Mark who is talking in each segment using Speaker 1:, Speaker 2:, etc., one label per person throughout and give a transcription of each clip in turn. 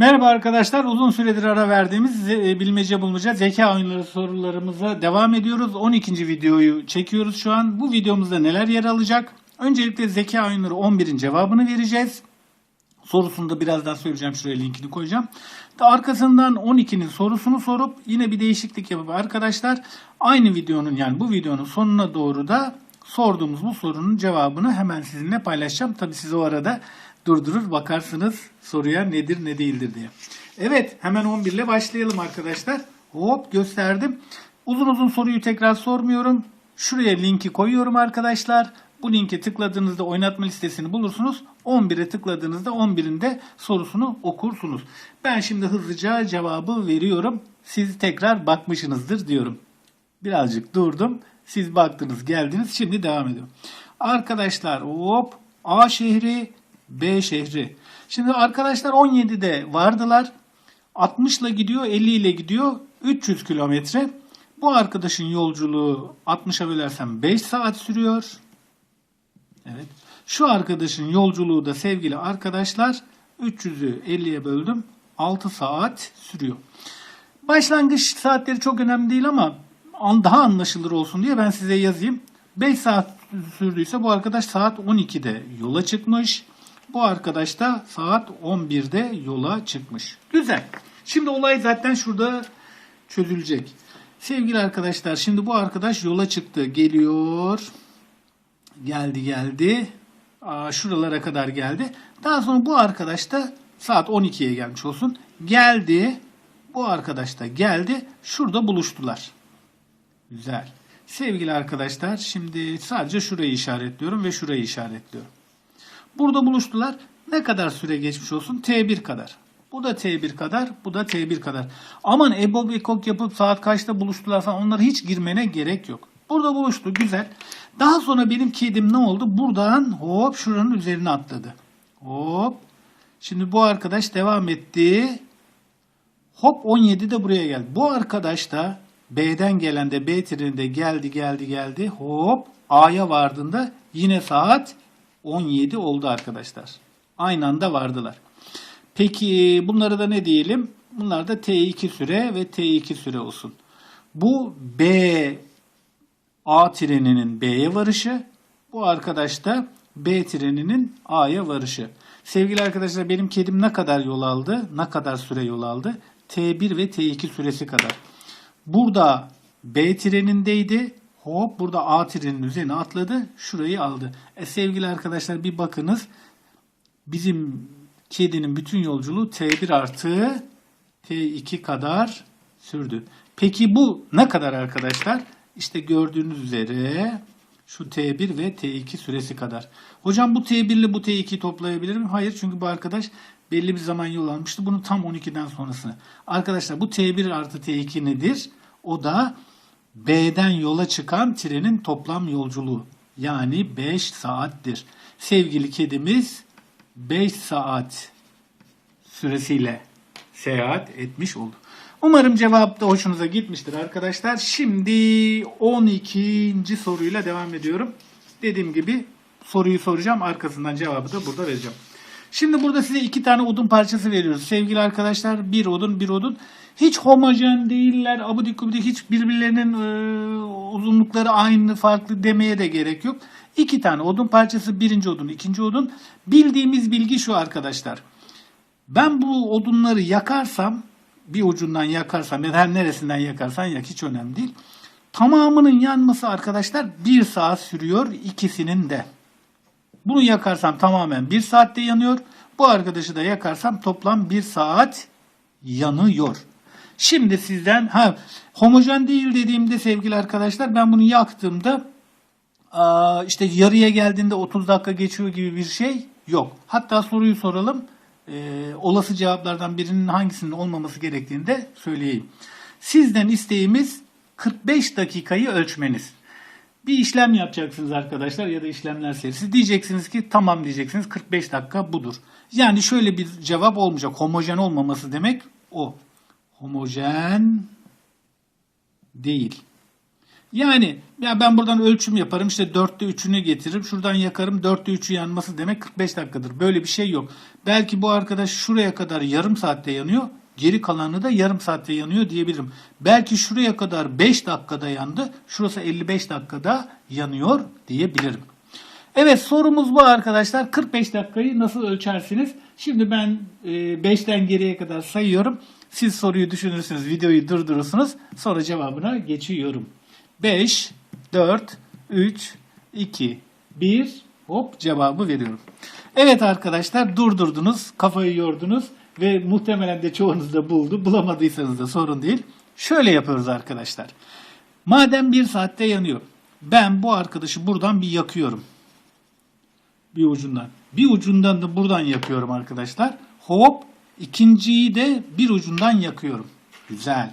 Speaker 1: Merhaba arkadaşlar. Uzun süredir ara verdiğimiz e, bilmece bulmaca zeka oyunları sorularımıza devam ediyoruz. 12. videoyu çekiyoruz şu an. Bu videomuzda neler yer alacak? Öncelikle zeka oyunları 11'in cevabını vereceğiz. Sorusunu da birazdan söyleyeceğim. Şuraya linkini koyacağım. Da arkasından 12'nin sorusunu sorup yine bir değişiklik yapıp arkadaşlar aynı videonun yani bu videonun sonuna doğru da sorduğumuz bu sorunun cevabını hemen sizinle paylaşacağım. Tabi siz o arada durdurur bakarsınız soruya nedir ne değildir diye. Evet hemen 11 ile başlayalım arkadaşlar. Hop gösterdim. Uzun uzun soruyu tekrar sormuyorum. Şuraya linki koyuyorum arkadaşlar. Bu linke tıkladığınızda oynatma listesini bulursunuz. 11'e tıkladığınızda 11'in de sorusunu okursunuz. Ben şimdi hızlıca cevabı veriyorum. Siz tekrar bakmışsınızdır diyorum. Birazcık durdum. Siz baktınız geldiniz. Şimdi devam ediyorum. Arkadaşlar hop A şehri B şehri. Şimdi arkadaşlar 17'de vardılar. 60 ile gidiyor 50 ile gidiyor 300 kilometre. Bu arkadaşın yolculuğu 60'a bölersem 5 saat sürüyor. Evet. Şu arkadaşın yolculuğu da sevgili arkadaşlar 300'ü 50'ye böldüm 6 saat sürüyor. Başlangıç saatleri çok önemli değil ama daha anlaşılır olsun diye ben size yazayım. 5 saat sürdüyse bu arkadaş saat 12'de yola çıkmış. Bu arkadaş da saat 11'de yola çıkmış. Güzel. Şimdi olay zaten şurada çözülecek. Sevgili arkadaşlar şimdi bu arkadaş yola çıktı. Geliyor. Geldi geldi. Aa, şuralara kadar geldi. Daha sonra bu arkadaş da saat 12'ye gelmiş olsun. Geldi. Bu arkadaş da geldi. Şurada buluştular. Güzel. Sevgili arkadaşlar şimdi sadece şurayı işaretliyorum ve şurayı işaretliyorum. Burada buluştular. Ne kadar süre geçmiş olsun? T1 kadar. Bu da T1 kadar, bu da T1 kadar. Aman EBOB ekok yapıp saat kaçta buluştular falan onlara hiç girmene gerek yok. Burada buluştu güzel. Daha sonra benim kedim ne oldu? Buradan hop şuranın üzerine atladı. Hop. Şimdi bu arkadaş devam etti. Hop 17 de buraya geldi. Bu arkadaş da B'den gelen de B treninde geldi geldi geldi. Hop A'ya vardığında yine saat 17 oldu arkadaşlar. Aynı anda vardılar. Peki bunları da ne diyelim? Bunlar da T2 süre ve T2 süre olsun. Bu B A treninin B'ye varışı. Bu arkadaş da B treninin A'ya varışı. Sevgili arkadaşlar benim kedim ne kadar yol aldı? Ne kadar süre yol aldı? T1 ve T2 süresi kadar. Burada B trenindeydi. Hop burada A trenin üzerine atladı. Şurayı aldı. E, sevgili arkadaşlar bir bakınız. Bizim kedinin bütün yolculuğu T1 artı T2 kadar sürdü. Peki bu ne kadar arkadaşlar? İşte gördüğünüz üzere şu T1 ve T2 süresi kadar. Hocam bu T1 ile bu T2'yi toplayabilir miyim? Hayır çünkü bu arkadaş belli bir zaman yol almıştı. Bunu tam 12'den sonrasını. Arkadaşlar bu T1 artı T2 nedir? O da B'den yola çıkan trenin toplam yolculuğu. Yani 5 saattir. Sevgili kedimiz 5 saat süresiyle seyahat etmiş oldu. Umarım cevap da hoşunuza gitmiştir arkadaşlar. Şimdi 12. soruyla devam ediyorum. Dediğim gibi soruyu soracağım. Arkasından cevabı da burada vereceğim. Şimdi burada size iki tane odun parçası veriyoruz. Sevgili arkadaşlar bir odun bir odun. Hiç homojen değiller. Abudik gubidik hiç birbirlerinin e, uzunlukları aynı farklı demeye de gerek yok. İki tane odun parçası birinci odun ikinci odun. Bildiğimiz bilgi şu arkadaşlar. Ben bu odunları yakarsam bir ucundan yakarsam ya da her neresinden yakarsan yak hiç önemli değil. Tamamının yanması arkadaşlar bir saat sürüyor ikisinin de. Bunu yakarsam tamamen bir saatte yanıyor. Bu arkadaşı da yakarsam toplam bir saat yanıyor. Şimdi sizden ha homojen değil dediğimde sevgili arkadaşlar ben bunu yaktığımda işte yarıya geldiğinde 30 dakika geçiyor gibi bir şey yok. Hatta soruyu soralım. Ee, olası cevaplardan birinin hangisinin olmaması gerektiğini de söyleyeyim. Sizden isteğimiz 45 dakikayı ölçmeniz. Bir işlem yapacaksınız arkadaşlar ya da işlemler serisi. Diyeceksiniz ki tamam diyeceksiniz 45 dakika budur. Yani şöyle bir cevap olmayacak. Homojen olmaması demek o. Homojen değil. Yani ya ben buradan ölçüm yaparım işte 4'te 3'ünü getiririm şuradan yakarım 4'te 3'ü yanması demek 45 dakikadır. Böyle bir şey yok. Belki bu arkadaş şuraya kadar yarım saatte yanıyor geri kalanı da yarım saatte yanıyor diyebilirim. Belki şuraya kadar 5 dakikada yandı şurası 55 dakikada yanıyor diyebilirim. Evet sorumuz bu arkadaşlar. 45 dakikayı nasıl ölçersiniz? Şimdi ben 5'ten geriye kadar sayıyorum. Siz soruyu düşünürsünüz, videoyu durdurursunuz. Sonra cevabına geçiyorum. 5, 4, 3, 2, 1. Hop cevabı veriyorum. Evet arkadaşlar durdurdunuz, kafayı yordunuz ve muhtemelen de çoğunuz da buldu. Bulamadıysanız da sorun değil. Şöyle yapıyoruz arkadaşlar. Madem bir saatte yanıyor. Ben bu arkadaşı buradan bir yakıyorum. Bir ucundan. Bir ucundan da buradan yakıyorum arkadaşlar. Hop ikinciyi de bir ucundan yakıyorum. Güzel.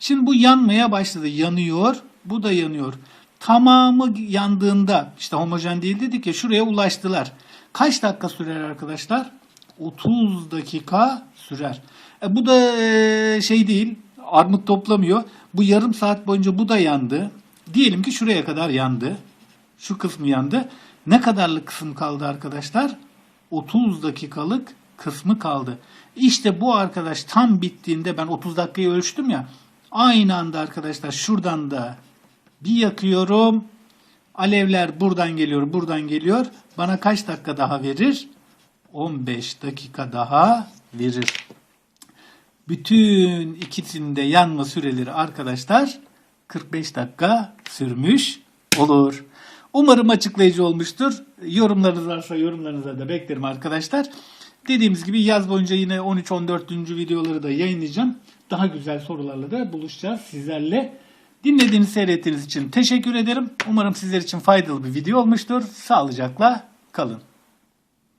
Speaker 1: Şimdi bu yanmaya başladı. Yanıyor. Bu da yanıyor. Tamamı yandığında işte homojen değil dedik ya şuraya ulaştılar. Kaç dakika sürer arkadaşlar? 30 dakika sürer. E, bu da e, şey değil. Armut toplamıyor. Bu yarım saat boyunca bu da yandı. Diyelim ki şuraya kadar yandı. Şu kısmı yandı. Ne kadarlık kısım kaldı arkadaşlar? 30 dakikalık kısmı kaldı. İşte bu arkadaş tam bittiğinde ben 30 dakikayı ölçtüm ya. Aynı anda arkadaşlar şuradan da bir yakıyorum. Alevler buradan geliyor, buradan geliyor. Bana kaç dakika daha verir? 15 dakika daha verir. Bütün ikisinde yanma süreleri arkadaşlar 45 dakika sürmüş olur. Umarım açıklayıcı olmuştur. Yorumlarınız varsa yorumlarınıza da beklerim arkadaşlar. Dediğimiz gibi yaz boyunca yine 13-14. videoları da yayınlayacağım. Daha güzel sorularla da buluşacağız sizlerle. Dinlediğiniz, seyrettiğiniz için teşekkür ederim. Umarım sizler için faydalı bir video olmuştur. Sağlıcakla kalın.